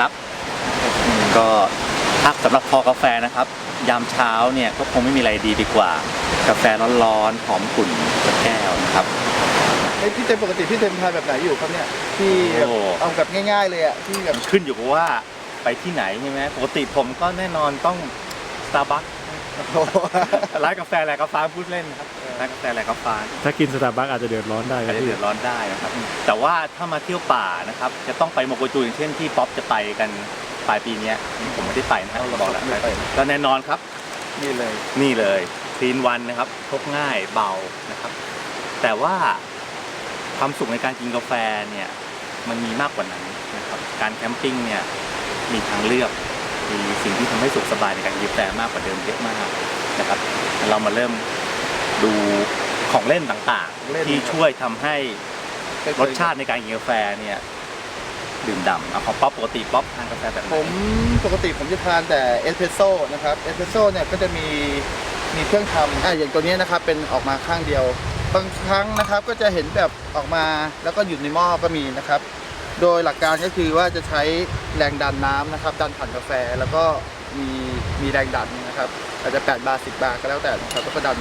นะครับ ก็ถ้าสำหรับคอกาแฟนะครับ ยามเช้าเนี่ยก็คงไม่มีอะไรดีดีกว่า กาแฟร้อนๆหอมกลุ่นสักแก้วนะครับไอ้ยพี่เต็มปกติพี่เต็มทานแบบไหนอยู่ครับเนี่ยที่แบบโอ้ เอาแบบง่าย ๆ เลยอะที่แบบ ขึ้นอยู่กับว่าไปที่ไหนใช่ไหมปกติผมก็แน่นอนต้อง Starbucks โอ้โหร้านกาแฟแหลกกาแฟพูดเล่นนะครับร้านกาแฟแหลกกาแฟถ้ากินสตาร์บัคอาจจะเดือดร้อนได้คอารัจบจะพี่ เดือดร้อนได้นะครับ แต่ว่าถ้ามาเที่ยวป่านะครับ จะต้องไปโมโกจูอย่างเช่นที่ป๊อปจะไปกันปลายปีเนี้ยผมไม่ได้ไปนะครับบอกแล้วก็แน่นอนครับ นี่เลย นี่เลยคลีนวันนะครับพกง่ายเบานะครับ แต่ว่าความสุขในการกินกาแฟเนี่ย มันมีมากกว่านั้นนะครับ การแคมปิ้งเนี่ยมีทางเลือก มีสิ่งที่ทำให้สุขสบายในการกินกาแฟมากกว่าเดิมเยอะมากนะครับเรามาเริ่มดูของเล่นต่างเล่นๆที่ช่วยทำให้รสชาติในการกินกาแฟเนี่ยดื่มด่ำเอาของป๊อปปกติป๊อปทานกาแฟแบบไหนผมปกติผมจะทานแต่เอสเพรสโซ่นะครับเอสเพรสโซ่เนี่ยก็จะมีมีเครื่องทำอะอย่างตัวนี้นะครับเป็นออกมาข้างเดียว บางครั้งนะครับก็จะเห็นแบบออกมาแล้วก็อยู่ในหม้อก็มีนะครับ โดยหลักการก็คือว่าจะใช้แรงดันน้ำนะครับ ดันผ่านกาแฟแล้วก็มีมีแรงดันนะครับอาจจะ 8 บาท10 บาทก็แล้วแต่นะครับแล้วก็ดัน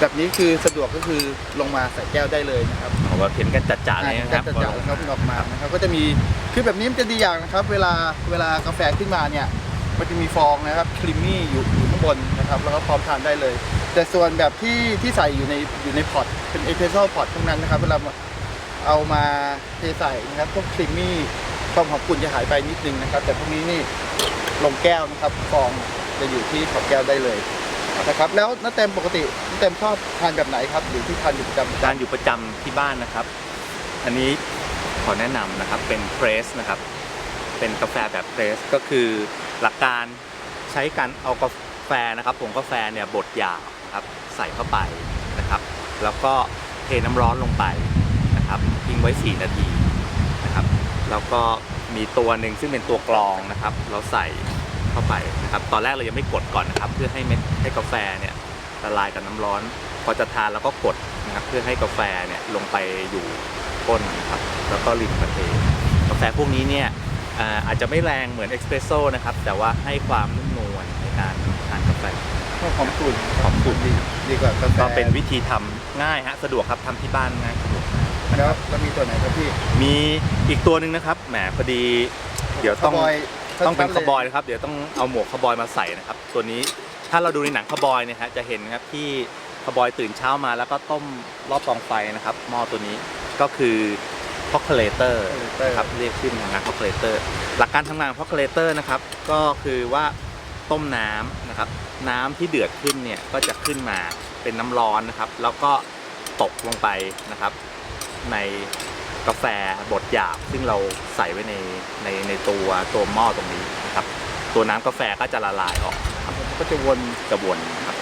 แบบนี้คือสะดวกก็คือลงมาใส่แก้วได้เลยนะครับผมว่าเห็นกันจัดๆเลยนะคก็รับจะจ่ายครับออกมานะครับก็จะมีคือแบบนี้มันจะดีอย่างนะครับ เวลาเวลากาแฟขึ้นมาเนี่ยมันจะมีฟองนะครับครีมมี่อยู่อยู่ข้างบนนะครับแล้วก็พร้อมทานได้เลย แต่ส่วนแบบที่ที่ใส่อยู่ในอยู่ในพอตเป็นเอสเพรสโซ่พอตทั้งนั้นนะครับเวลา เอามาเทใส่นะครับพวกครีมมี่ความหอมกลุ่นจะหายไปนิดนึงนะครับ แต่พวกนี้นี่ลงแก้วนะครับฟองจะอยู่ที่ขอบแก้วได้เลยนะครับแล้วน้าเต็มปกติน้าเต็มชอบทานแบบไหนครับหรือที่ทานอยู่ประจำการอยู่ประจำที่บ้านนะครับ อันนี้ขอแนะนำนะครับเป็นเพรสนะครับ เป็นกาแฟแบบเพรสก็คือหลักการใช้การเอากาแฟนะครับผงกาแฟเนี่ยบดหยาบนะครับใส่เข้าไปนะครับ แล้วก็เทน้ำร้อนลงไป ไว้ 4 นาทีนะครับ แล้วก็มีตัวหนึ่งซึ่งเป็นตัวกรองนะครับ เราใส่เข้าไปนะครับ ตอนแรกเรายังไม่กดก่อนนะครับ เพื่อให้เม็ดให้กาแฟเนี่ยละลายกับน้ำร้อน พอจะทานเราก็กดนะครับ เพื่อให้กาแฟเนี่ยลงไปอยู่ก้นนะครับ แล้วก็ริมประเทศกาแฟพวกนี้เนี่ยอ่าอาจจะไม่แรงเหมือนเอ็กซ์เพรสโซ่นะครับ แต่ว่าให้ความนุ่มนวลในการทานกาแฟหอมกลุ่นหอมกลุ่นดีดีกว่ากาแฟก็เป็นวิธีทำง่ายฮะ สะดวกครับทำที่บ้านง่ายสะดวกมาก แล้วแล้วมีตัวไหนครับพี่มีอีกตัวหนึ่งนะครับแหมพอดี เดี๋ยวต้อง คาร์บอยต้องเป็นชัคาดๆร์บอยนะครับ เดี๋ยวต้องเอาหมวกคาร์บอยมาใส่นะครับ ตัวนี้ถ้าเราดูในหนังคาร์บอยเนี่ยฮะจะเห็นนะครับที่คาร์บอยตื่นเช้ามาแล้วก็ต้มรอบกองไฟนะครับหม้อตัวนี้ก็คือพอกเลเตอร์นะครับเรียกชื่อทางงานพอกเลเตอร์หลักการทำงานของพอกเลเตอร์นะครับ ก็คือว่าต้มน้ำนะครับ น้ำที่เดือดขึ้นเนี่ยก็จะขึ้นมาเป็นน้ำร้อนนะครับ แล้วก็ตกลงไปนะครับ ในกาแฟบดหยาบ ซึ่งเราใส่ไว้ในในในตัวตัวหม้อตรงนี้นะครับ ตัวน้ำกาแฟก็จะละลายออกครับก็จะวนกระบวนนะครับ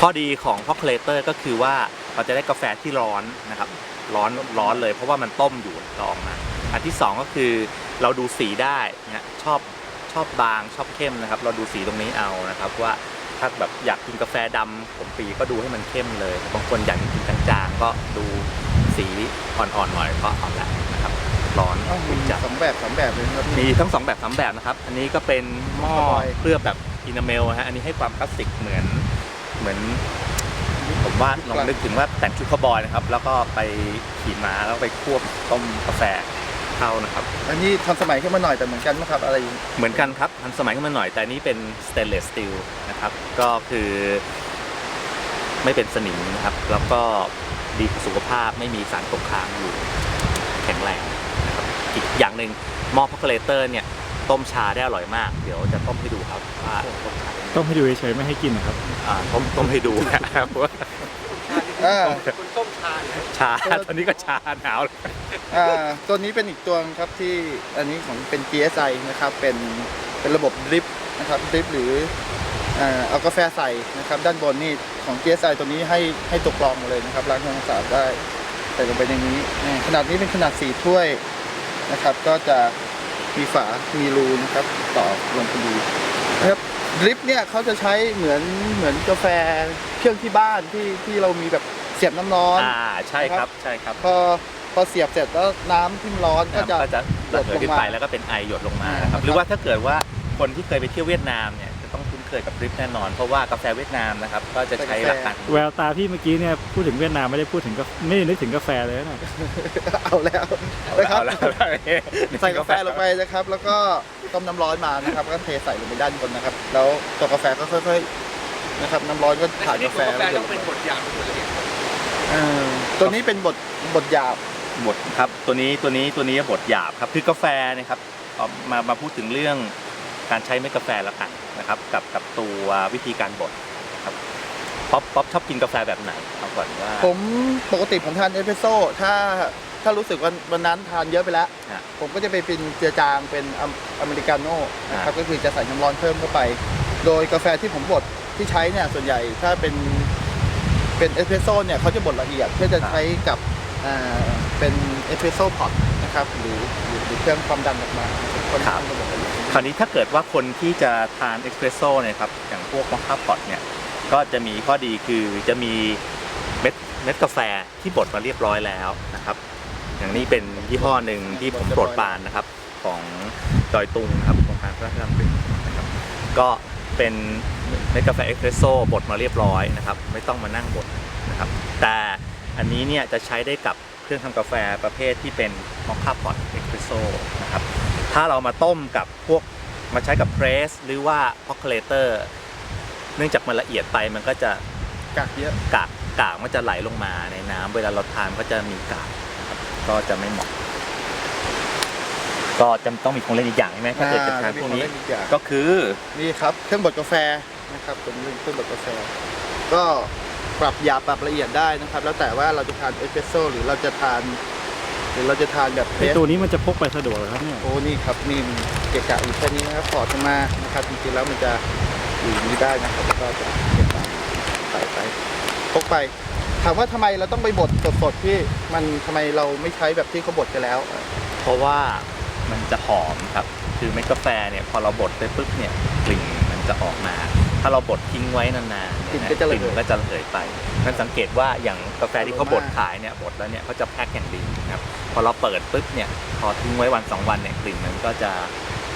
ข้อดีของพอกเลเตอร์ก็คือว่าเราจะได้กาแฟที่ร้อนนะครับ ร้อนร้อนเลยเพราะว่ามันต้มอยู่ลองมาอันที่สองก็คือเราดูสีได้นะชอบชอบบางชอบเข้มนะครับ เราดูสีตรงนี้เอานะครับว่าถ้าแบบอยากกินกาแฟดำผมปีก็ดูให้มันเข้มเลย บางคนอยากกินจางๆก็ดู สีอ่อนๆหน่อยก็เอาละนะครับร้อนอ้าวมีอุ่นจัดสองแบบสองแบบเลยนะครับมีทั้งสองแบบสามแบบนะครับ อันนี้ก็เป็นหม้อคาร์บอยเคลือบแบบอินาเมลฮะอันนี้ให้ความคลาสสิกเหมือนเหมือน ผมว่าลองนึกถึงว่าแต่งชุดคาวบอยนะครับ แล้วก็ไปขี่ม้าแล้วไปควบต้มกาแฟเข้านะครับ อันนี้ทันสมัยขึ้นมาหน่อยแต่เหมือนกันนะครับอะไรอย่างนี้เหมือนกันครับทันสมัยขึ้นมาหน่อยแต่อันนี้เป็นสเตนเลสสตีลนะครับ ก็คือ ไม่เป็นสนิมนะครับ แล้วก็ ดีต่อสุขภาพไม่มีสารตกค้างอยู่แข็งแรงนะครับอีกอย่างหนึ่งหม้อพักเลเตอร์เนี่ยต้มชาได้อร่อยมาก เดี๋ยวจะต้มให้ดูครับว่าต้มชาต้องให้ดูเฉยๆไม่ให้กินนะครับอ่าต้มต้มให้ดูนะครับว่าอ่าชาตอนนี้ก็ชาหนาวเลยอ่าตัวนี้เป็นอีกตัวครับที่อันนี้ของเป็น GSI นะครับเป็นเป็นระบบดริปนะครับดริปหรืออ่า เอากาแฟใส่นะครับ ด้านบนนี่ของ GSI ตัวนี้ให้ให้ตกกรองมาเลยนะครับล้างทำความสะอาดได้ใส่ลงไปในนี้อ่าขนาดนี้เป็นขนาดสี่ถ้วยนะครับ ก็จะมีฝา มีรูนะครับต่อลงพอดีนะครับดริปเนี่ยเขาจะใช้เหมือนเหมือนกาแฟเครื่องที่บ้านที่ที่เรามีแบบเสียบน้ำร้อนอ่าใช่ครับใช่ครับพอพพอเสียบเสร็จแล้วน้ำที่มันร้อนก็จะก็จะระเหยขึ้นไปแล้วก็เป็นไอหยดลงมานะครับอ่าหรือว่าถ้าเกิดว่าคนที่เคยไปเที่ยวเวียดนามเนี่ย จะต้องคุ้นเคยกับดริฟต์แน่นอน เพราะว่ากาแฟเวียดนามนะครับก็จะใช้หลักการแววตาพี่เมื่อกี้เนี่ยพูดถึงเวียดนามไม่ได้พูดถึงกาไม่ได้นึกถึงกาแฟเลยนะเอาแล้วนะครับเอาแล้วใส่กาแฟลงไปนะครับ แล้วก็ต้มน้ำร้อนมานะครับ ก็เทใส่ลงไปด้านบนนะครับ แล้วตัวกาแฟก็ค่อยๆนะครับ น้ำร้อนก็ผ่านกาแฟกาแฟแล้วต้องเป็นบทยางเป็นบทละเอียดเออตัวนี้เป็นบทบทหยาบบดครับตัวนี้ตัวนี้ตัวนี้บดหยาบครับคือกาแฟเนะครับเอามามาพูดถึงเรื่อง การใช้เม็ดกาแฟละกันนะครับ กับกับตัววิธีการบดนะครับป๊อปป๊อปชอบกินกาแฟแบบไหนเอาก่อนว่า ผมปกติผมทานเอสเปรสโซ่ถ้าถ้ารู้สึกว่าวันนั้นทานเยอะไปแล้วอะผมก็จะไปเป็นเจือจางเป็นอเมอเมริกาโน่นะครับอะก็คือจะใส่น้ำร้อนเพิ่มเข้าไป โดยกาแฟที่ผมบดที่ใช้เนี่ยส่วนใหญ่ถ้าเป็นเป็นเอสเปรสโซ่เนี่ยเขาจะบดละเอียดเพื่อจะใช้กับอ่าเป็นเอสเปรสโซ่พอต นะครับหรือหรือหรือเครื่องความดันออกมาคนทำจะบดละเอียดคราวนี้ถ้าเกิดว่าคนที่จะทานเอสเปรสโซ่เนี่ยครับอย่างพวกมอคค่าพอตเนี่ยก็จะมีข้อดีคือจะมีเม็ดเม็ดกาแฟที่บดมาเรียบร้อยแล้วนะครับ อย่างนี้เป็นยี่ห้อหนึ่งที่ผมโปรดปรานนะครับของดอยตุงนะครับโครงการพระราชดำรินะครับก็เป็นเม็ดกาแฟเอสเปรสโซ่บดมาเรียบร้อยนะครับ ไม่ต้องมานั่งบดนะครับแต่อันนี้เนี่ยจะใช้ได้กับเครื่องทำกาแฟประเภทที่เป็น มอคค่าพอตเอสเปรสโซ่นะครับถ้าเรามาต้มกับพวกมาใช้กับเพรสหรือว่าพอกเลเตอร์เนื่องจากมันละเอียดไปมันก็จะกากเยอะกากกากมันจะไหลลงมาในน้ำเวลาเราทานก็จะมีกากนะครับก็จะไม่เหมาะ ก็จะต้องมีของเล่นอีกอย่างใช่ไหมถ้าเกิดจะทานพวกนี้อ่ามีของเล่นอีกอย่างก็คือนี่ครับเครื่องบดกาแฟนะครับตัวนี้เป็นเครื่องบดกาแฟ ก็ปรับหยาบปรับละเอียดได้นะครับ แล้วแต่ว่าเราจะทานเอสเปรสโซ่หรือเราจะทาน หรือเราจะทานแบบเพไอรสตัวนี้มันจะพกไปสะดวกเหรอครับเนี่ย โอ้นี่ครับนี่เกะกะอยู่แค่นี้นะครับถอดออกมานะครับจริงๆแล้วมันจะอยู่อย่างนี้ได้นะครับแล้วก็จะเก็บมาใส่ไปพกไป ถามว่าทำไมเราต้องไปบดสดๆที่มันทำไมเราไม่ใช้แบบที่เขาบดกันแล้ว เพราะว่ามันจะหอมครับ คือเม็ดกาแฟเนี่ยพอเราบดไปปุ๊บเนี่ยกลิ่นมันจะออกมา ถ้าเราบดทิ้งไว้นานๆกลิ่นเยก็จะระเหย ลิ่นก็จะระเหยไปนั่นสังเกตว่าอย่างกาแฟที่เขาบดขายเนี่ยบดแล้วเนี่ยเขาจะแพ็คอย่างดีนะครับพอเราเปิดปุ๊บเนี่ยพอทิ้งไว้วันสองวันเนี่ยกลิ่นมันก็จะ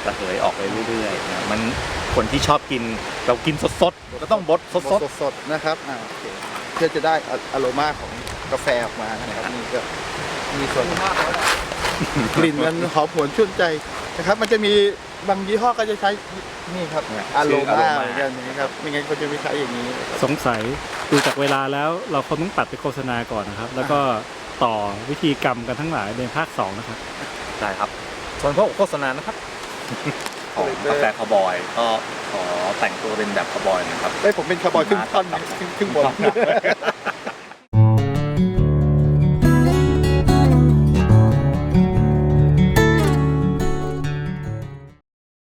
ระเหยออกไปเรื่อยๆนะมันคนที่ชอบกินเรากินสดๆก็ต้องบดสดบดสดๆนะครับอ่าโอเคเพื่อจะได้อารมาของกาแฟออกมานะครับนี่ก็มีส่วนมากแล้วนะกลิ่นมันหอมหวนชื่นใจนะครับ มันจะมี บางยี่ห้อก็จะใช้นี่ครับเนี่ยอารชื่อมา aroma เหมือนกันนะครับไม่งั้นเขาจะไม่ใช้อย่างนี้นะครับสงสัยดูจากเวลาแล้วเราคงต้องตัดไปโฆษณาก่อนนะครับ แล้วก็ต่อวิธีกรรมกันทั้งหลายในภาคสองนะครับๆได้ครับส่วนพวกโฆษณานะครับของกาแฟคาวบอยก็ขอแต่งตัวเป็นแบบคาวบอยนะครับเอ้ยผมเป็นคาร์บอยครึ่งท่อนนะครึ่งครึ่งบน